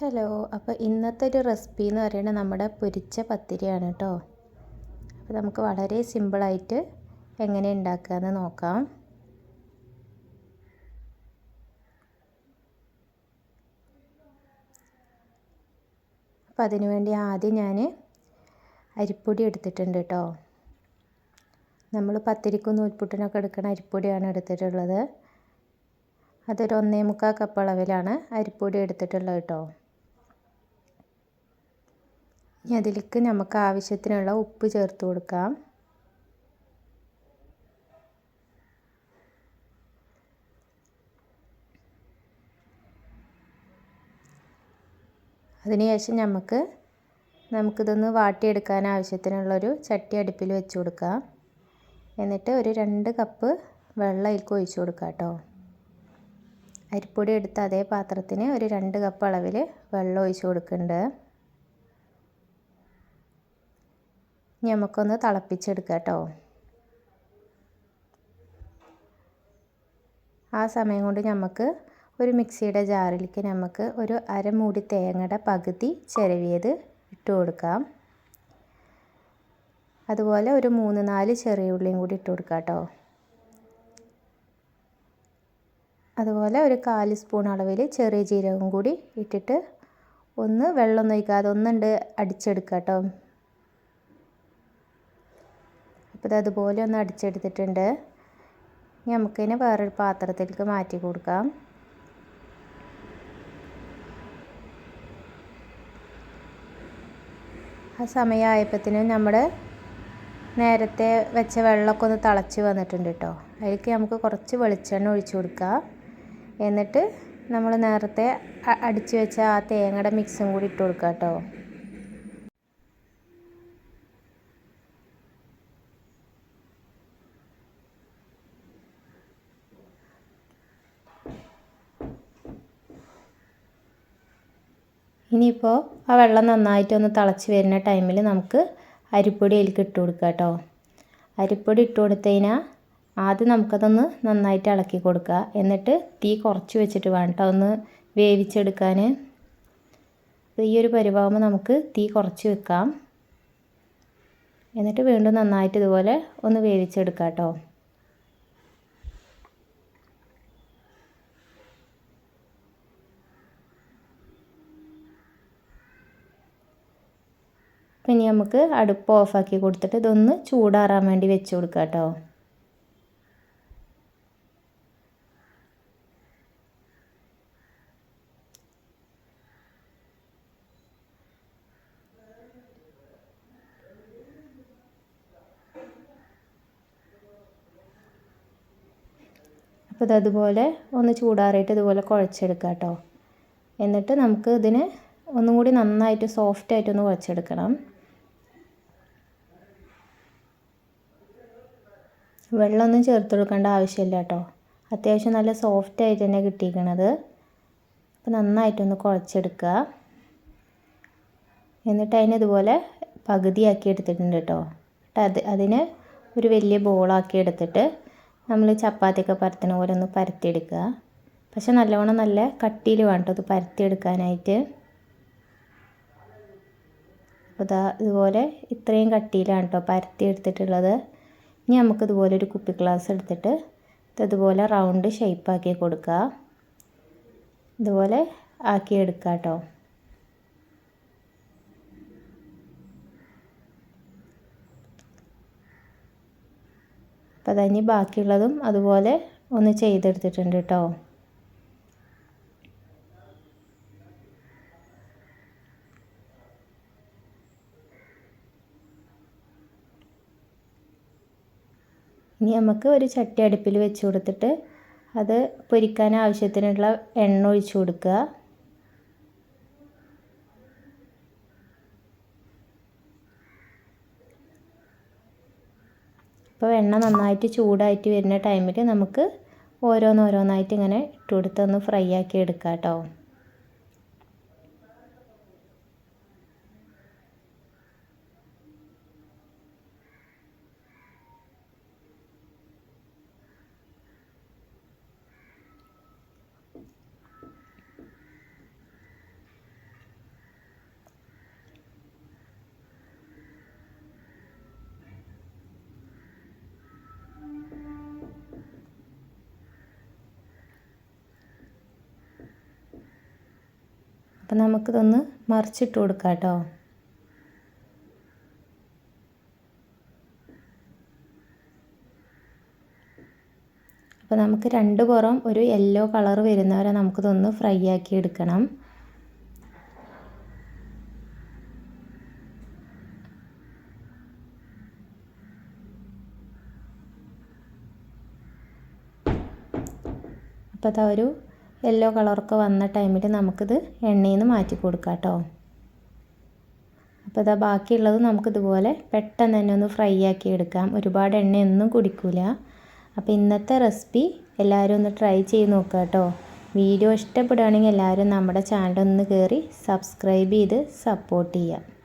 Hello അപ്പോൾ ഇന്നത്തെ ഒരു റെസിപ്പി എന്ന് പറയുന്നത് നമ്മുടെ പൊരിച്ച പത്തിരിയാണ് കേട്ടോ. അപ്പോൾ നമുക്ക് വളരെ സിമ്പിളായിട്ട് എങ്ങനെ ഉണ്ടാക്കാമെന്ന് നോക്കാം. അപ്പോൾ അതിനുവേണ്ടി ആദ്യം ഞാൻ അരിപ്പൊടി എടുത്തിട്ടുണ്ട് കേട്ടോ. നമ്മൾ പത്തിരിക്കും നൂൽപുട്ടിനൊക്കെ എടുക്കുന്ന അരിപ്പൊടിയാണ് എടുത്തിട്ടുള്ളത്. അതൊരു ഒന്നേ മുക്കാൽ കപ്പ് അളവിലാണ് അരിപ്പൊടി എടുത്തിട്ടുള്ളത് കേട്ടോ. ഇനി അതിലേക്ക് നമുക്ക് ആവശ്യത്തിനുള്ള ഉപ്പ് ചേർത്ത് കൊടുക്കാം. അതിനുശേഷം നമുക്ക് നമുക്കിതൊന്ന് വാട്ടിയെടുക്കാൻ ആവശ്യത്തിനുള്ളൊരു ചട്ടി അടുപ്പിൽ വെച്ച് കൊടുക്കാം. എന്നിട്ട് ഒരു രണ്ട് കപ്പ് വെള്ളം അതിലേക്ക് ഒഴിച്ചു കൊടുക്കാം കേട്ടോ. അരിപ്പൊടി എടുത്ത അതേ പാത്രത്തിന് ഒരു രണ്ട് കപ്പ് അളവിൽ വെള്ളം ഒഴിച്ചു കൊടുക്കുന്നുണ്ട് ഇനി നമുക്കൊന്ന് തിളപ്പിച്ചെടുക്കാം കേട്ടോ ആ സമയം കൊണ്ട് നമുക്ക് ഒരു മിക്സിയുടെ ജാറിലേക്ക് നമുക്ക് ഒരു അരമൂടി തേങ്ങയുടെ പകുതി ചിരവിയത് ഇട്ട് കൊടുക്കാം. അതുപോലെ ഒരു മൂന്ന് നാല് ചെറിയ ഉള്ളിയും കൂടി ഇട്ട് കൊടുക്കാം കേട്ടോ അതുപോലെ ഒരു കാൽ സ്പൂൺ അളവിൽ ചെറിയ ജീരകം കൂടി ഇട്ടിട്ട് ഒന്ന് വെള്ളം ഒഴിക്കാതെ ഒന്നുണ്ട് അടിച്ചെടുക്കാം കേട്ടോ അപ്പോൾ ഇത് അതുപോലെ ഒന്ന് അടിച്ചെടുത്തിട്ടുണ്ട്. ഇനി നമുക്കിതിനെ വേറൊരു പാത്രത്തിലേക്ക് മാറ്റി കൊടുക്കാം. ആ സമയമായപ്പോഴത്തേനും നമ്മൾ നേരത്തെ വെച്ച വെള്ളമൊക്കെ ഒന്ന് തിളച്ച് വന്നിട്ടുണ്ട് കേട്ടോ അതിലേക്ക് നമുക്ക് കുറച്ച് വെളിച്ചെണ്ണ ഒഴിച്ചു കൊടുക്കുക എന്നിട്ട് നമ്മൾ നേരത്തെ അടിച്ചു വെച്ച ആ തേങ്ങയുടെ മിക്സും കൂടി ഇട്ട് കൊടുക്കുക കേട്ടോ ഇനിയിപ്പോൾ ആ വെള്ളം നന്നായിട്ടൊന്ന് തിളച്ച് വരുന്ന ടൈമിൽ നമുക്ക് അരിപ്പൊടി അതിലേക്ക് ഇട്ട് കൊടുക്കുക കേട്ടോ അരിപ്പൊടി ഇട്ട് കൊടുത്തതിനാൽ ആദ്യം നമുക്കതൊന്ന് നന്നായിട്ട് ഇളക്കി കൊടുക്കുക എന്നിട്ട് തീ കുറച്ച് വെച്ചിട്ട് വേണം കേട്ടോ ഒന്ന് വേവിച്ചെടുക്കാൻ ഈ ഒരു പരിഭാവുമ്പോൾ നമുക്ക് തീ കുറച്ച് വെക്കാം. എന്നിട്ട് വീണ്ടും നന്നായിട്ട് ഇതുപോലെ ഒന്ന് വേവിച്ചെടുക്കാം കേട്ടോ പിന്നെ നമുക്ക് അടുപ്പ് ഓഫാക്കി കൊടുത്തിട്ട് ഇതൊന്ന് ചൂടാറാൻ വേണ്ടി വെച്ച് കൊടുക്കാം കേട്ടോ. അപ്പോൾ ഇതതുപോലെ ഒന്ന് ചൂടാറിയിട്ട് ഇതുപോലെ കുഴച്ചെടുക്കാം കേട്ടോ. എന്നിട്ട് നമുക്ക് ഇതിനെ ഒന്നും കൂടി നന്നായിട്ട് സോഫ്റ്റായിട്ടൊന്ന് കുഴച്ചെടുക്കണം. വെള്ളമൊന്നും ചേർത്ത് കൊടുക്കേണ്ട ആവശ്യമില്ല കേട്ടോ. അത്യാവശ്യം നല്ല സോഫ്റ്റ് ആയിട്ട് തന്നെ കിട്ടിയിരിക്കണത്. അപ്പോൾ നന്നായിട്ടൊന്ന് കുഴച്ചെടുക്കുക. എന്നിട്ട് അതിന് ഇതുപോലെ പകുതിയാക്കി എടുത്തിട്ടുണ്ട് കേട്ടോ. അത് അതിന് ഒരു വലിയ ബോളാക്കി എടുത്തിട്ട് നമ്മൾ ചപ്പാത്തിയൊക്കെ പരത്തണ പോലെ ഒന്ന് പരത്തിയെടുക്കുക. പക്ഷെ നല്ലവണ്ണം നല്ല കട്ടിയിൽ വേണം കേട്ടോ അത് പരത്തിയെടുക്കാനായിട്ട്. അപ്പോൾ ഇതാ ഇതുപോലെ ഇത്രയും കട്ടിയിലാണ് കേട്ടോ പരത്തി എടുത്തിട്ടുള്ളത് ഇനി നമുക്ക് ഇതുപോലെ ഒരു കുപ്പി ഗ്ലാസ് എടുത്തിട്ട് ഇതുപോലെ റൗണ്ട് ഷേപ്പാക്കി കൊടുക്കുക. ഇതുപോലെ ആക്കി എടുക്കുക കേട്ടോ. അപ്പോൾ അതഞ്ഞ് ബാക്കിയുള്ളതും അതുപോലെ ഒന്ന് ചെയ്തെടുത്തിട്ടുണ്ട് കേട്ടോ. ഇനി നമുക്ക് ഒരു ചട്ടി അടുപ്പിൽ വെച്ച് കൊടുത്തിട്ട് അത് പൊരിക്കാൻ ആവശ്യത്തിനുള്ള എണ്ണ ഒഴിച്ചു കൊടുക്കുക. അപ്പോൾ എണ്ണ നന്നായിട്ട് ചൂടായിട്ട് വരുന്ന ടൈമിൽ നമുക്ക് ഓരോന്നോരോന്നായിട്ട് ഇങ്ങനെ ഇട്ട് കൊടുത്തൊന്ന് ഫ്രൈ ആക്കി എടുക്കാം കേട്ടോ. അപ്പോൾ നമുക്കിതൊന്ന് മറിച്ചിട്ട് കൊടുക്കാം കേട്ടോ അപ്പോൾ നമുക്ക് രണ്ട് പുറം ഒരു യെല്ലോ കളർ വരുന്നവരെ നമുക്കിതൊന്ന് ഫ്രൈ ആക്കി എടുക്കണം. അപ്പോൾ അതാ ഒരു യെല്ലോ കളറൊക്കെ വന്ന ടൈമിൽ നമുക്കിത് എണ്ണയിൽ നിന്ന് മാറ്റി കൊടുക്കാം കേട്ടോ അപ്പോൾ ഇതാ ബാക്കിയുള്ളത് നമുക്കിതുപോലെ പെട്ടെന്ന് തന്നെ ഒന്ന് ഫ്രൈ ആക്കി എടുക്കാം. ഒരുപാട് എണ്ണയൊന്നും കുടിക്കില്ല അപ്പോൾ ഇന്നത്തെ റെസിപ്പി എല്ലാവരും ഒന്ന് ട്രൈ ചെയ്ത് നോക്കുക കേട്ടോ വീഡിയോ ഇഷ്ടപ്പെടുകയാണെങ്കിൽ എല്ലാവരും നമ്മുടെ ചാനൽ ഒന്ന് കയറി സബ്സ്ക്രൈബ് ചെയ്ത് സപ്പോർട്ട് ചെയ്യുക